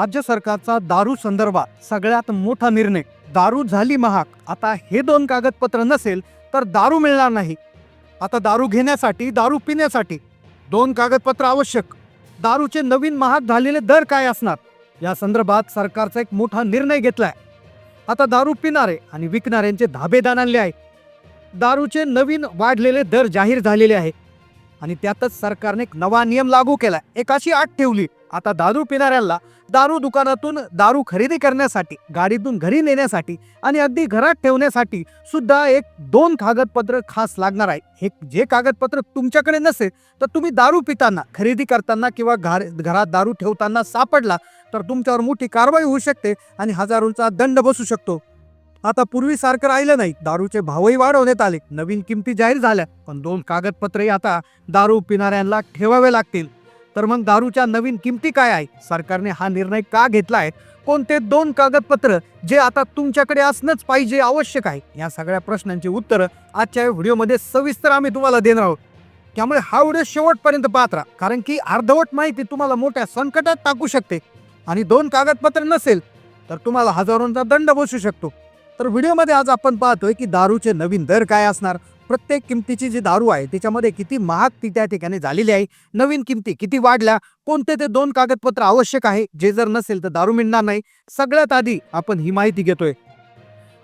राज्य सरकारचा दारू संदर्भात सगळ्यात मोठा निर्णय. दारू झाली महाग. आता हे दोन कागदपत्र नसेल तर दारू मिळणार नाही. आता दारू घेण्यासाठी दारू पिण्यासाठी दोन कागदपत्र आवश्यक. दारूचे नवीन महाग झालेले दर काय असणार? या संदर्भात सरकारचा एक मोठा निर्णय घेतलाय. आता दारू पिणारे आणि विकणाऱ्यांचे धाबे आणले आहे. दारूचे नवीन वाढलेले दर जाहीर झालेले आहे. आणि त्यातच सरकारने एक नवा नियम लागू केला. एक अशी आठ ठेवली. आता दारू पिणाऱ्यांना दारू दुकानातून दारू खरेदी करण्यासाठी गाडीतून घरी नेण्यासाठी आणि अगदी घरात ठेवण्यासाठी सुद्धा एक दोन कागदपत्र खास लागणार आहे. हे जे कागदपत्र तुमच्याकडे नसेल तर तुम्ही दारू पिताना खरेदी करताना किंवा घर घरात दारू ठेवताना सापडला तर तुमच्यावर मोठी कारवाई होऊ शकते आणि हजारोंचा दंड बसू शकतो. आता पूर्वीसारखं राहिलं नाही. दारूचे भावही वाढवण्यात आले. नवीन किमती जाहीर झाल्या. पण दोन कागदपत्रही आता दारू पिणाऱ्यांना ठेवावे लागतील. तर मग दारूच्या नवीन किमती काय आहे सरकारने हा निर्णय का घेतला आहे? कोणते दोन कागदपत्र जे आता तुमच्याकडे असणंच पाहिजे आवश्यक आहे? या सगळ्या प्रश्नांची उत्तरं आजच्या व्हिडिओमध्ये सविस्तर आम्ही तुम्हाला देणार आहोत. त्यामुळे हा व्हिडिओ शेवटपर्यंत पाहत राहा. कारण की अर्धवट माहिती तुम्हाला मोठ्या संकटात टाकू शकते. आणि दोन कागदपत्र नसेल तर तुम्हाला हजारोंचा दंड बसू शकतो. तर व्हिडिओमध्ये आज आपण पाहतोय की दारूचे नवीन दर काय असणार? प्रत्येक किमतीची जी दारू आहे त्याच्यामध्ये किती महाग ती त्या ठिकाणी झालेली आहे? नवीन किमती किती वाढल्या? कोणते ते दोन कागदपत्र आवश्यक आहे? जे जर नसेल तर दारू मिळणार नाही. सगळ्यात आधी आपण ही माहिती घेतोय.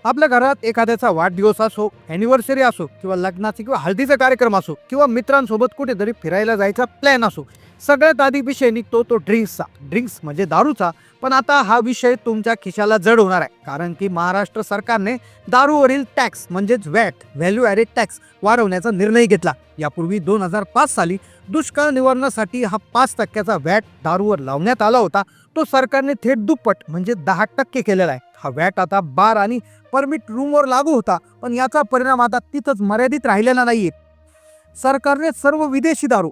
आपल्या घरात एखाद्याचा वाढदिवस असो ॲनिव्हर्सरी असो किंवा लग्नाचा किंवा हळदीचा कार्यक्रम असो किंवा मित्रांसोबत कुठेतरी फिरायला जायचा प्लॅन असो सगळ्यात आधी विषय निघतो तो ड्रिंक्सचा. ड्रिंक्स म्हणजे दारूचा. पण आता हा विषय तुमच्या खिशाला जड होणार आहे. कारण की महाराष्ट्र सरकारने दारूवरील टॅक्स म्हणजेच वॅट व्हॅल्यू ॲडेड टॅक्स वाढवण्याचा निर्णय घेतला. यापूर्वी दोन हजार पाच साली दुष्काळ निवारणासाठी हा पाच टक्क्याचा वॅट दारूवर लावण्यात आला होता. तो सरकारने थेट दुप्पट म्हणजे दहा टक्के केलेला आहे. हा वॅट आता बार आणि परमिट रूमवर लागू होता. पण याचा परिणाम आता तिथंच मर्यादित राहिलेला नाहीये. सरकारने सर्व विदेशी दारू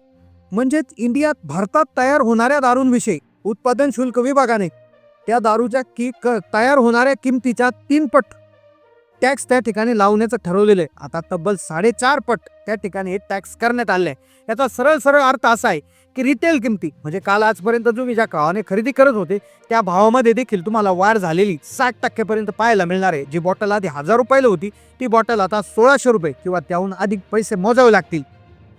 म्हणजेच इंडियात भारतात तयार होणाऱ्या दारूंविषयी उत्पादन शुल्क विभागाने त्या दारूच्या की क तयार होणाऱ्या किमतीच्या तीन पट टॅक्स त्या ठिकाणी लावण्याचं ठरवलेलं आहे. आता तब्बल साडेचार पट त्या ठिकाणी हे टॅक्स करण्यात आले आहे. याचा सरळ सरळ अर्थ असा आहे की रिटेल किमती म्हणजे काल आजपर्यंत तुम्ही ज्या गावाने खरेदी करत होते त्या भावामध्ये देखील तुम्हाला वाढ झालेली साठ टक्क्यापर्यंत पाहायला मिळणार आहे. जी बॉटल आधी हजार रुपयाला होती ती बॉटल आता सोळाशे रुपये किंवा त्याहून अधिक पैसे मोजावे लागतील.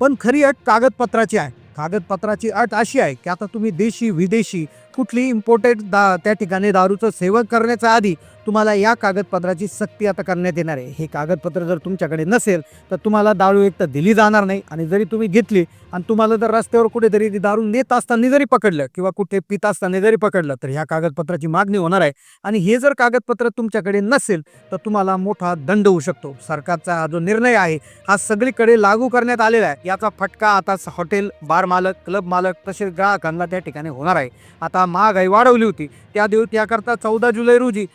पण खरी अट कागदपत्राची आहे. कागदपत्राची अट अशी आहे की आता तुम्ही देशी विदेशी कुठली इम्पोर्टेड दा त्या ठिकाणी दारूचं सेवन करण्याच्या आधी तुम्हाला या कागदपत्राची सक्ती आता करण्यात येणार आहे. हे कागदपत्र जर तुमच्याकडे नसेल तर तुम्हाला दारू एक तर दिली जाणार नाही आणि जरी तुम्ही घेतली आणि तुम्हाला जर रस्त्यावर कुठेतरी ती दारू नेत असताना जरी पकडलं किंवा कुठे पित असताना जरी पकडलं तर ह्या कागदपत्राची मागणी होणार आहे. आणि हे जर कागदपत्र तुमच्याकडे नसेल तर तुम्हाला मोठा दंड होऊ शकतो. सरकारचा हा जो निर्णय आहे हा सगळीकडे लागू करण्यात आलेला आहे. याचा फटका आता हॉटेल बार मालक क्लब मालक तसेच ग्राहकांना त्या ठिकाणी होणार आहे. आता महागाई वाढवली होती. त्या दिवस त्याकरता चौदा जुलै रोजी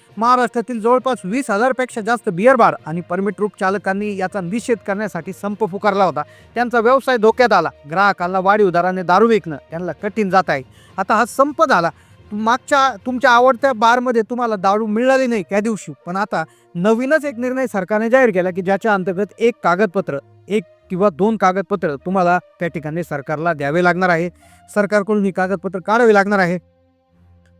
महाराष्ट्रातील जवळपास वीस हजारपेक्षा जास्त बिअर बार आणि परमिट रूप चालकांनी याचा निषेध करण्यासाठी संप पुकारला होता. त्यांचा व्यवसाय धोक्यात आला. ग्राहकांना वाढीव दराने दारू विकणं त्यांना कठीण जात आहे. आता हा संप झाला. मागच्या तुमच्या आवडत्या बारमध्ये तुम्हाला दारू मिळाली नाही त्या दिवशी. पण आता नवीनच एक निर्णय सरकारने जाहीर केला की ज्याच्या अंतर्गत एक कागदपत्र एक किंवा दोन कागदपत्र तुम्हाला त्या ठिकाणी सरकारला द्यावे लागणार आहे. सरकारकडून ही कागदपत्र काढावी लागणार आहे.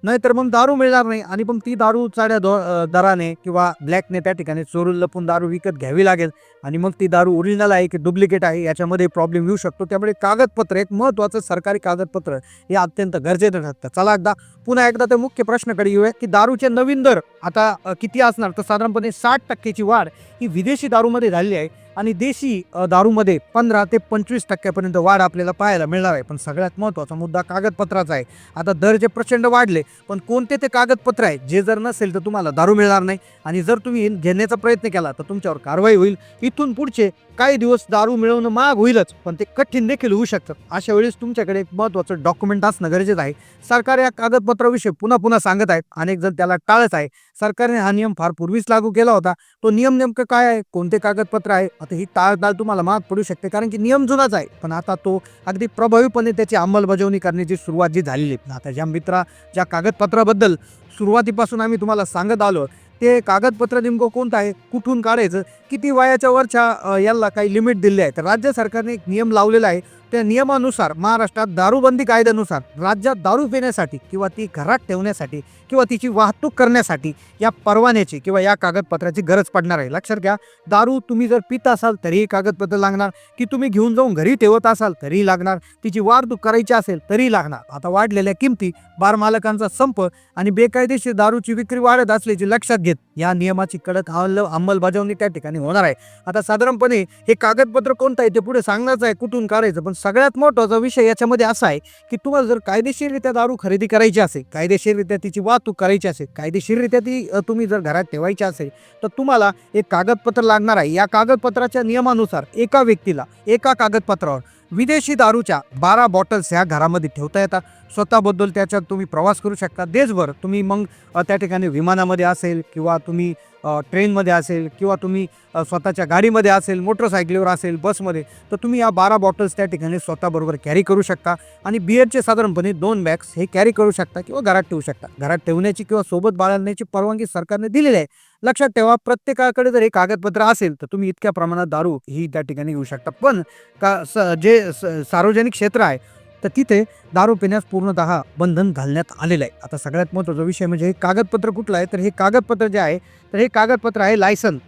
नाहीतर मग दारू मिळणार नाही. आणि मग ती दारू चाड्या दो दराने किंवा ब्लॅकने त्या ठिकाणी चोरून लपून दारू विकत घ्यावी लागेल. आणि मग ती दारू ओरिजिनल आहे की डुप्लिकेट आहे याच्यामध्ये प्रॉब्लेम येऊ शकतो. त्यामुळे कागदपत्र एक महत्त्वाचं सरकारी कागदपत्र हे अत्यंत गरजेचं ठरतं. चला एकदा पुन्हा एकदा ते मुख्य प्रश्नाकडे येऊया की दारूचे नवीन दर आता किती असणार? तर साधारणपणे साठ टक्क्याची वाढ ही विदेशी दारूमध्ये झालेली आहे. आणि देशी दारूमध्ये पंधरा ते पंचवीस टक्क्यापर्यंत वाढ आपल्याला पाहायला मिळणार आहे. पण सगळ्यात महत्त्वाचा मुद्दा कागदपत्राचा आहे. आता दर जे प्रचंड वाढले पण कोणते ते कागदपत्र आहे जे जर नसेल तर तुम्हाला दारू मिळणार नाही. आणि जर तुम्ही घेण्याचा प्रयत्न केला तर तुमच्यावर कारवाई होईल. इथून पुढचे काही दिवस दारू मिळवणं महाग होईलच पण ते कठीण देखील होऊ शकतात अशा वेळेस तुमच्याकडे एक महत्त्वाचं डॉक्युमेंट असणं गरजेचं आहे. सरकार या कागदपत्राविषयी पुन्हा पुन्हा सांगत आहेत अनेक जण त्याला टाळत आहे. सरकारने हा नियम फार पूर्वीच लागू केला होता. तो नियम नेमकं काय आहे? कोणते कागदपत्र आहे? आता ही टाळताळ तुम्हाला महाग पडू शकते कारण की नियम जुनाच आहे. पण आता तो अगदी प्रभावीपणे त्याची अंमलबजावणी करण्याची सुरुवात जी झालेली आहे. आता ज्या मित्रा ज्या कागदपत्राबद्दल सुरुवातीपासून आम्ही तुम्हाला सांगत आलो ते कागदपत्र नेमकं कोणतं आहे? कुठून काढायचं? किती वयाच्या वरच्या याला काही लिमिट दिली आहे तर राज्य सरकारने एक नियम लावलेला आहे. त्या नियमानुसार महाराष्ट्रात दारूबंदी कायद्यानुसार राज्यात दारू पिण्यासाठी किंवा ती घरात ठेवण्यासाठी किंवा तिची वाहतूक करण्यासाठी या परवान्याची किंवा या कागदपत्राची गरज पडणार आहे. लक्षात घ्या दारू तुम्ही जर पित असाल तरीही कागदपत्र लागणार की तुम्ही घेऊन जाऊन घरी ठेवत असाल तरीही लागणार तिची वाहतूक करायची असेल तरी लागणार. आता वाढलेल्या किमती बारमालकांचा संप आणि बेकायदेशीर दारूची विक्री वाढत असल्याची लक्षात घेत या नियमाची कडक अंमल अंमलबजावणी त्या ठिकाणी होणार आहे. आता साधारणपणे हे कागदपत्र कोणतं आहे ते पुढे सांगण्याचं आहे कुठून करायचं पण सगळ्यात महत्त्वाचा विषय याच्यामध्ये असा आहे की तुम्हाला जर कायदेशीररित्या दारू खरेदी करायची असेल कायदेशीररित्या तिची वाहतूक करायची असेल कायदेशीररित्या ती तुम्ही जर घरात ठेवायची असेल तर तुम्हाला एक कागदपत्र लागणार आहे. या कागदपत्राच्या नियमानुसार एका व्यक्तीला एका कागदपत्रावर विदेशी दारूच्या बारा बॉटल्स ह्या घरामध्ये ठेवता येतात. स्वतःबद्दल त्याच्यात तुम्ही प्रवास करू शकता. देशभर तुम्ही मग त्या ठिकाणी विमानामध्ये असेल किंवा तुम्ही ट्रेनमध्ये असेल किंवा तुम्ही स्वतःच्या गाडीमध्ये असेल मोटरसायकलीवर असेल बसमध्ये तर तुम्ही या बारा बॉटल्स त्या ठिकाणी स्वतःबरोबर कॅरी करू शकता. आणि बिअरचे साधारणपणे दोन बॅग्स हे कॅरी करू शकता किंवा घरात ठेवू शकता. घरात ठेवण्याची किंवा सोबत बाळगण्याची परवानगी सरकारने दिलेली आहे. लक्षात ठेवा प्रत्येकाकडे जर हे कागदपत्र असेल तर तुम्ही इतक्या प्रमाणात दारू ही त्या ठिकाणी घेऊ शकता. पण का स जे स- सार्वजनिक क्षेत्र आहे तर तिथे दारू पिण्यास पूर्णतः बंधन घालण्यात आलेलं आहे. आता सगळ्यात महत्त्वाचा विषय म्हणजे हे कागदपत्र कुठलं आहे? तर हे कागदपत्र जे आहे तर हे कागदपत्र आहे लायसन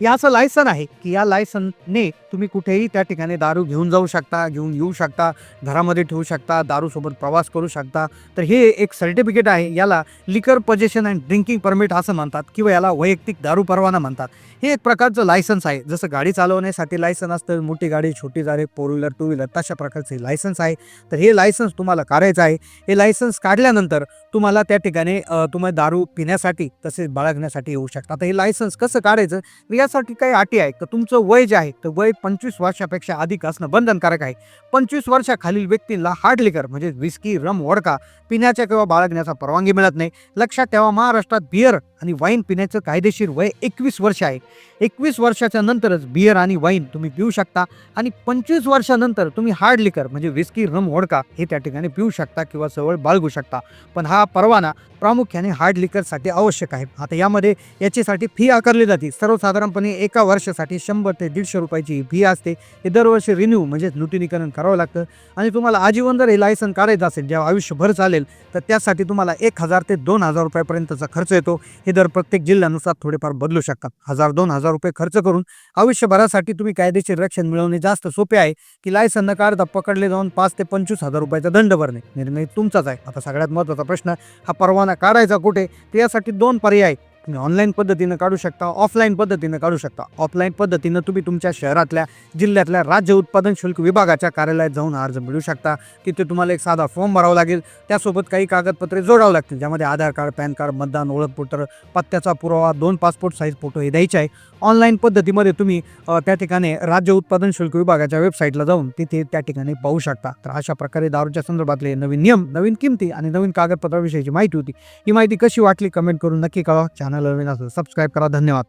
या असं लायसन आहे की या लायसनने तुम्ही कुठेही त्या ठिकाणी दारू घेऊन जाऊ शकता घेऊन येऊ शकता घरामध्ये ठेवू शकता दारूसोबत प्रवास करू शकता. तर हे एक सर्टिफिकेट आहे याला liquor possession and drinking permit असं म्हणतात किंवा याला वैयक्तिक दारू परवाना म्हणतात. हे एक प्रकारचं लायसन्स आहे. जसं गाडी चालवण्यासाठी लायसन असतं मोठी गाडी छोटी गाडी फोर व्हीलर टू व्हीलर तशा प्रकारचे लायसन्स आहे. तर हे लायसन्स तुम्हाला काढायचं आहे. हे लायसन्स काढल्यानंतर तुम्हाला त्या ठिकाणी तुम्हाला दारू पिण्यासाठी तसेच बाळगण्यासाठी येऊ शकता. आता हे लायसन्स कसं काढायचं? यासाठी काही अटी आहे तर तुमचं वय जे आहे तर वय पंचवीस वर्षापेक्षा अधिक असणं बंधनकारक आहे. पंचवीस वर्षाखालील व्यक्तींना हार्ड लिकर म्हणजे विस्की रम वडका पिण्याच्या किंवा बाळगण्याचा परवानगी मिळत नाही. लक्षात ठेवा महाराष्ट्रात बियर आणि वाईन पिण्याचं कायदेशीर वय एकवीस वर्ष आहे. एकवीस वर्षाच्या नंतरच बियर आणि वाईन तुम्ही पिऊ शकता आणि पंचवीस वर्षानंतर तुम्ही हार्ड लिकर म्हणजे विस्की रम वडका हे त्या ठिकाणी पिऊ शकता किंवा सवळ बाळगू शकता. पण हा परवाना प्रामुख्याने हार्ड लिकरसाठी आवश्यक आहे. आता यामध्ये याच्यासाठी फी आकारली जाते. सर्वसाधारण कंपनी एका वर्षासाठी शंभर ते दीडशे रुपयाची फी असते. हे दरवर्षी रिन्यू म्हणजेच नूतनीकरण करावं लागतं. आणि तुम्हाला आजीवन जर हे लायसन काढायचं असेल जेव्हा आयुष्यभर चालेल तर त्यासाठी तुम्हाला एक हजार ते दोन हजार रुपयापर्यंतचा खर्च येतो. हे दर प्रत्येक जिल्ह्यानुसार थोडेफार बदलू शकतात. हजार दोन हजार रुपये खर्च करून आयुष्यभरासाठी तुम्ही कायदेशीर रक्षण मिळवणे जास्त सोपे आहे की लायसन न काढता पकडले जाऊन पाच ते पंचवीस हजार रुपयाचा दंड भरणे. निर्णय तुमचाच आहे. आता सगळ्यात महत्त्वाचा प्रश्न हा परवाना काढायचा कुठे? तर यासाठी दोन पर्याय. तुम्ही ऑनलाईन पद्धतीनं काढू शकता ऑफलाईन पद्धतीनं काढू शकता. ऑफलाईन पद्धतीनं तुम्ही तुमच्या शहरातल्या जिल्ह्यातल्या राज्य उत्पादन शुल्क विभागाच्या कार्यालयात जाऊन अर्ज मिळू शकता. तिथे तुम्हाला एक साधा फॉर्म भरावा लागेल. त्यासोबत काही कागदपत्रे जोडावं लागतील ज्यामध्ये आधार कार्ड पॅन कार्ड मतदान ओळखपत्र पत्त्याचा पुरावा दोन पासपोर्ट साईज फोटो हे द्यायचे आहे. ऑनलाईन पद्धतीमध्ये तुम्ही त्या ठिकाणी राज्य उत्पादन शुल्क विभागाच्या वेबसाईटला जाऊन तिथे त्या ठिकाणी पाहू शकता. तर अशा प्रकारे दारूच्या संदर्भातले नवीन नियम नवीन किमती आणि नवीन कागदपत्राविषयीची माहिती होती. ही माहिती कशी वाटली कमेंट करून नक्की कळवा. चॅनल नवीन असं सबस्क्राईब करा. धन्यवाद.